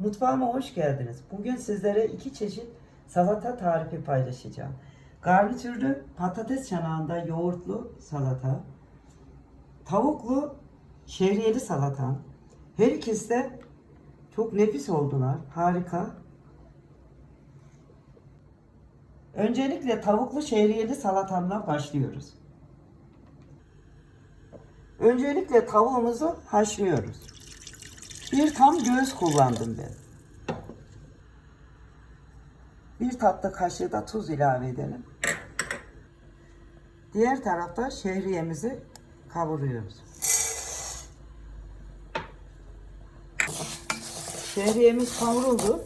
Mutfağıma hoş geldiniz. Bugün sizlere iki çeşit salata tarifi paylaşacağım. Garnitürlü patates çanağında yoğurtlu salata, tavuklu şehriyeli salatam. Her ikisi de çok nefis oldular. Harika. Öncelikle tavuklu şehriyeli salatamla başlıyoruz. Öncelikle tavuğumuzu haşlıyoruz. Bir tam göğüs kullandım ben. Bir tatlı kaşığı da tuz ilave edelim. Diğer tarafta şehriyemizi kavuruyoruz. Şehriyemiz kavruldu.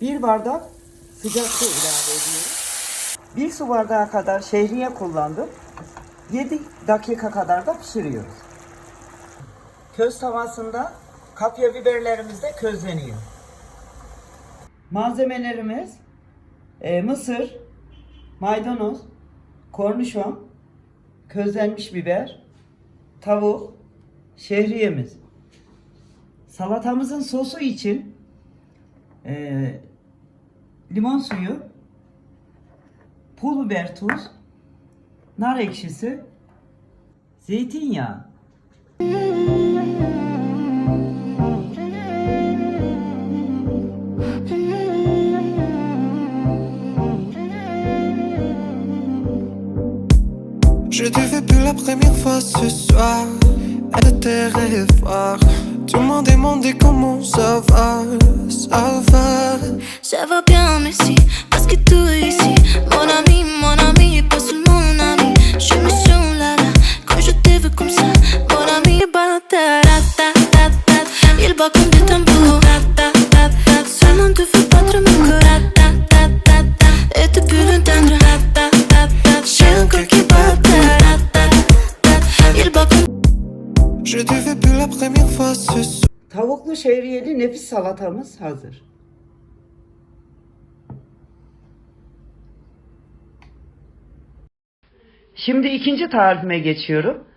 Bir bardak sıcak su ilave ediyoruz. Bir su bardağı kadar şehriye kullandım. 7 dakika kadar da pişiriyoruz. Köz tavasında kapya biberlerimiz de közleniyor. Malzemelerimiz e, mısır, maydanoz, kornişon, közlenmiş biber, tavuk, şehriyemiz. Salatamızın sosu için e, limon suyu, pul biber, tuz, nar ekşisi, zeytinyağı. Je te fais plus la première fois ce soir. Elle tes rêves forts. Tu m'as demandé comment ça va, ça va. Ça va bien, merci, parce que tout ici, mon ami, mon ami, pas seulement mon ami. Je me sens là là, quand je te veux comme ça, mon ami. Balata, ta ta ta, il bat comme des tambours. Tavuklu şehriyeli nefis salatamız hazır. Şimdi ikinci tarifime geçiyorum.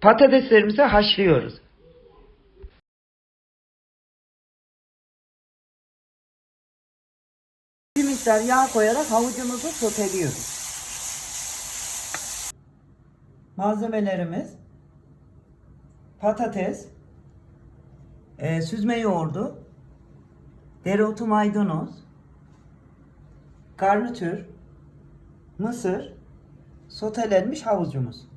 Patateslerimizi haşlıyoruz. Bir miktar yağ koyarak havucumuzu soteliyoruz. Malzemelerimiz patates, e, süzme yoğurdu, dereotu maydanoz, garnitür, mısır, sotelenmiş havucumuz.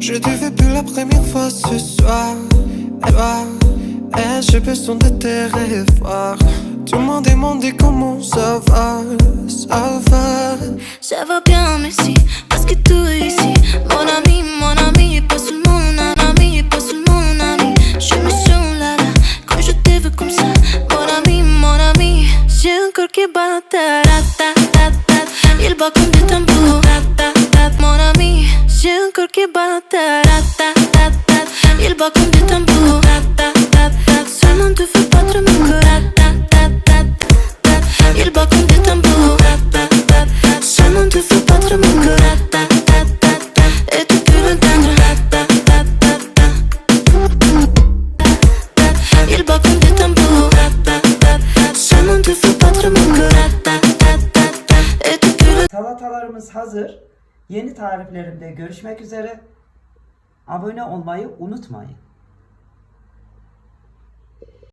Je te fais plus la première fois ce soir. Toi, et je besoin de tes rêves forts. Tu m'as demandé comment ça va, ça va. Ça va bien, merci, parce que tout ici, mon ami, mon ami, pas seulement mon ami, pas seulement mon ami. Je me sens là là, quand je te veux comme ça, mon ami, mon ami. J'ai un cœur qui bat, il bat comme des tambours. Ta ta ta, mon ami. J'ai un cœur qui bat, il bat comme des tambours. Salatalarımız hazır. Yeni tariflerimde görüşmek üzere. Abone olmayı unutmayın.